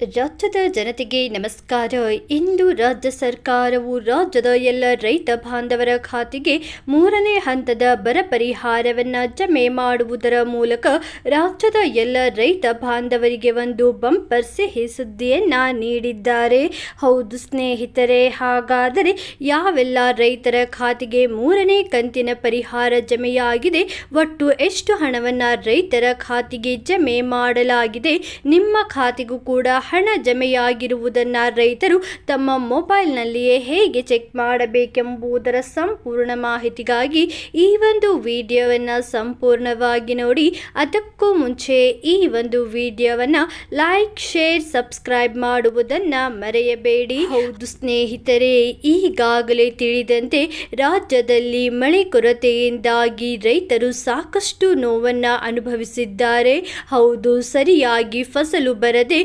ರಾಜ್ಯದ ಜನತೆಗೆ ನಮಸ್ಕಾರ. ಇಂದು ರಾಜ್ಯ ಸರ್ಕಾರವು ರಾಜ್ಯದ ಎಲ್ಲ ರೈತ ಬಾಂಧವರ ಖಾತೆಗೆ ಮೂರನೇ ಹಂತದ ಬರ ಪರಿಹಾರವನ್ನು ಜಮೆ ಮಾಡುವುದರ ಮೂಲಕ ರಾಜ್ಯದ ಎಲ್ಲ ರೈತ ಬಾಂಧವರಿಗೆ ಒಂದು ಬಂಪರ್ ಸಿಹಿ ಸುದ್ದಿಯನ್ನು ನೀಡಿದ್ದಾರೆ. ಹೌದು ಸ್ನೇಹಿತರೆ, ಹಾಗಾದರೆ ಯಾವೆಲ್ಲ ರೈತರ ಖಾತೆಗೆ ಮೂರನೇ ಕಂತಿನ ಪರಿಹಾರ ಜಮೆಯಾಗಿದೆ? ಒಟ್ಟು ಎಷ್ಟು ಹಣವನ್ನು ರೈತರ ಖಾತೆಗೆ ಜಮೆ ಮಾಡಲಾಗಿದೆ? ನಿಮ್ಮ ಖಾತೆಗೂ ಕೂಡ ಹಣ ಜಮೆಯಾಗಿರುವುದನ್ನು ರೈತರು ತಮ್ಮ ಮೊಬೈಲ್ನಲ್ಲಿಯೇ ಹೇಗೆ ಚೆಕ್ ಮಾಡಬೇಕೆಂಬುದರ ಸಂಪೂರ್ಣ ಮಾಹಿತಿಗಾಗಿ ಈ ಒಂದು ವಿಡಿಯೋವನ್ನು ಸಂಪೂರ್ಣವಾಗಿ ನೋಡಿ ಅದಕ್ಕೂ ಮುಂಚೆ ಈ ಒಂದು ವಿಡಿಯೋವನ್ನು ಲೈಕ್, ಶೇರ್, ಸಬ್ಸ್ಕ್ರೈಬ್ ಮಾಡುವುದನ್ನು ಮರೆಯಬೇಡಿ. ಹೌದು ಸ್ನೇಹಿತರೆ, ಈಗಾಗಲೇ ತಿಳಿದಂತೆ ರಾಜ್ಯದಲ್ಲಿ ಮಳೆ ಕೊರತೆಯಿಂದಾಗಿ ರೈತರು ಸಾಕಷ್ಟು ನೋವನ್ನು ಅನುಭವಿಸಿದ್ದಾರೆ. ಹೌದು, ಸರಿಯಾಗಿ ಫಸಲು ಬರದೆ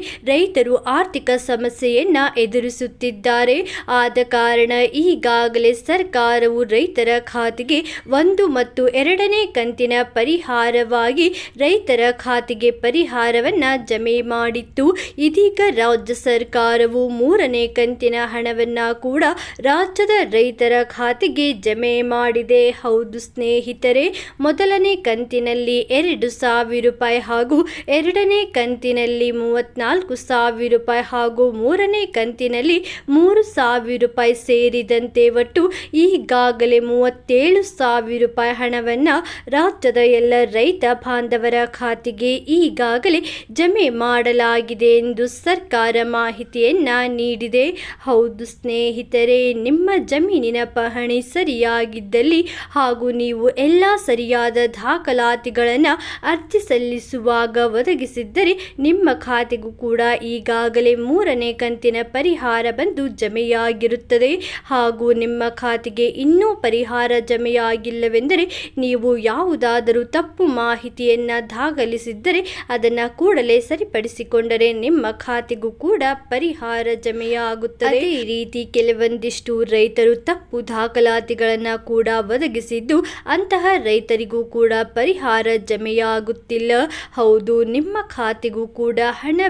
ರೈತರು ಆರ್ಥಿಕ ಸಮಸ್ಯೆಯನ್ನ ಎದುರಿಸುತ್ತಿದ್ದಾರೆ. ಆದ ಕಾರಣ ಈಗಾಗಲೇ ಸರ್ಕಾರವು ರೈತರ ಖಾತೆಗೆ ಒಂದು ಮತ್ತು ಎರಡನೇ ಕಂತಿನ ಪರಿಹಾರವಾಗಿ ರೈತರ ಖಾತೆಗೆ ಪರಿಹಾರವನ್ನ ಜಮೆ ಮಾಡಿತ್ತು. ಇದೀಗ ರಾಜ್ಯ ಸರ್ಕಾರವು ಮೂರನೇ ಕಂತಿನ ಹಣವನ್ನ ಕೂಡ ರಾಜ್ಯದ ರೈತರ ಖಾತೆಗೆ ಜಮೆ ಮಾಡಿದೆ. ಹೌದು ಸ್ನೇಹಿತರೆ, ಮೊದಲನೇ ಕಂತಿನಲ್ಲಿ ಎರಡು ಸಾವಿರ ರೂಪಾಯಿ ಹಾಗೂ ಎರಡನೇ ಕಂತಿನಲ್ಲಿ ಮೂವತ್ನಾಲ್ಕು ಸಾವಿರ ರೂಪಾಯಿ ಹಾಗೂ ಮೂರನೇ ಕಂತಿನಲ್ಲಿ ಮೂರು ಸಾವಿರ ರೂಪಾಯಿ ಸೇರಿದಂತೆ ಒಟ್ಟು ಈಗಾಗಲೇ ಮೂವತ್ತೇಳು ಸಾವಿರ ರೂಪಾಯಿ ಹಣವನ್ನು ರಾಜ್ಯದ ಎಲ್ಲ ರೈತ ಬಾಂಧವರ ಖಾತೆಗೆ ಈಗಾಗಲೇ ಜಮೆ ಮಾಡಲಾಗಿದೆ ಎಂದು ಸರ್ಕಾರ ಮಾಹಿತಿಯನ್ನು ನೀಡಿದೆ. ಹೌದು ಸ್ನೇಹಿತರೆ, ನಿಮ್ಮ ಜಮೀನಿನ ಪಹಣಿ ಸರಿಯಾಗಿದ್ದಲ್ಲಿ ಹಾಗೂ ನೀವು ಎಲ್ಲ ಸರಿಯಾದ ದಾಖಲಾತಿಗಳನ್ನು ಅರ್ಜಿ ಸಲ್ಲಿಸುವಾಗ ಒದಗಿಸಿದ್ದರೆ ನಿಮ್ಮ ಖಾತೆಗೂ ಕೂಡ ಈಗಾಗಲೇ ಮೂರನೇ ಕಂತಿನ ಪರಿಹಾರ ಬಂದು ಜಮೆಯಾಗಿರುತ್ತದೆ. ಹಾಗೂ ನಿಮ್ಮ ಖಾತೆಗೆ ಇನ್ನೂ ಪರಿಹಾರ ಜಮೆಯಾಗಿಲ್ಲವೆಂದರೆ ನೀವು ಯಾವುದಾದರೂ ತಪ್ಪು ಮಾಹಿತಿಯನ್ನು ದಾಖಲಿಸಿದ್ದರೆ ಅದನ್ನು ಕೂಡಲೇ ಸರಿಪಡಿಸಿಕೊಂಡರೆ ನಿಮ್ಮ ಖಾತೆಗೂ ಕೂಡ ಪರಿಹಾರ ಜಮೆಯಾಗುತ್ತದೆ. ಈ ರೀತಿ ಕೆಲವೊಂದಿಷ್ಟು ರೈತರು ತಪ್ಪು ದಾಖಲಾತಿಗಳನ್ನು ಕೂಡ ಒದಗಿಸಿದ್ದು ಅಂತಹ ರೈತರಿಗೂ ಕೂಡ ಪರಿಹಾರ ಜಮೆಯಾಗುತ್ತಿಲ್ಲ. ಹೌದು, ನಿಮ್ಮ ಖಾತೆಗೂ ಕೂಡ ಹಣ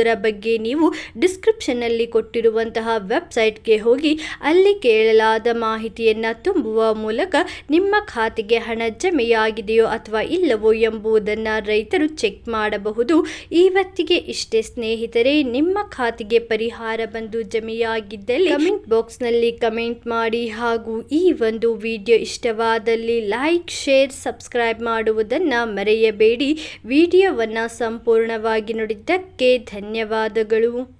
ಬಂದಿರುವುದರ ಬಗ್ಗೆ ನೀವು ಡಿಸ್ಕ್ರಿಪ್ಷನ್ನಲ್ಲಿ ಕೊಟ್ಟಿರುವಂತಹ ವೆಬ್ಸೈಟ್ಗೆ ಹೋಗಿ, ಅಲ್ಲಿ ಕೇಳಲಾದ ಮಾಹಿತಿಯನ್ನು ತುಂಬುವ ಮೂಲಕ ನಿಮ್ಮ ಖಾತೆಗೆ ಹಣ ಜಮೆಯಾಗಿದೆಯೋ ಅಥವಾ ಇಲ್ಲವೋ ಎಂಬುದನ್ನು ರೈತರು ಚೆಕ್ ಮಾಡಬಹುದು. ಇವತ್ತಿಗೆ ಇಷ್ಟೇ ಸ್ನೇಹಿತರೆ, ನಿಮ್ಮ ಖಾತೆಗೆ ಪರಿಹಾರ ಬಂದು ಜಮೆಯಾಗಿದ್ದಲ್ಲಿ ಕಮೆಂಟ್ ಬಾಕ್ಸ್ನಲ್ಲಿ ಕಮೆಂಟ್ ಮಾಡಿ ಹಾಗೂ ಈ ಒಂದು ವಿಡಿಯೋ ಇಷ್ಟವಾದಲ್ಲಿ ಲೈಕ್ ಶೇರ್ ಸಬ್ಸ್ಕ್ರೈಬ್ ಮಾಡುವುದನ್ನು ಮರೆಯಬೇಡಿ. ವಿಡಿಯೋವನ್ನು ಸಂಪೂರ್ಣವಾಗಿ ನೋಡಿದ್ದಕ್ಕೆ ಧನ್ಯವಾದಗಳು.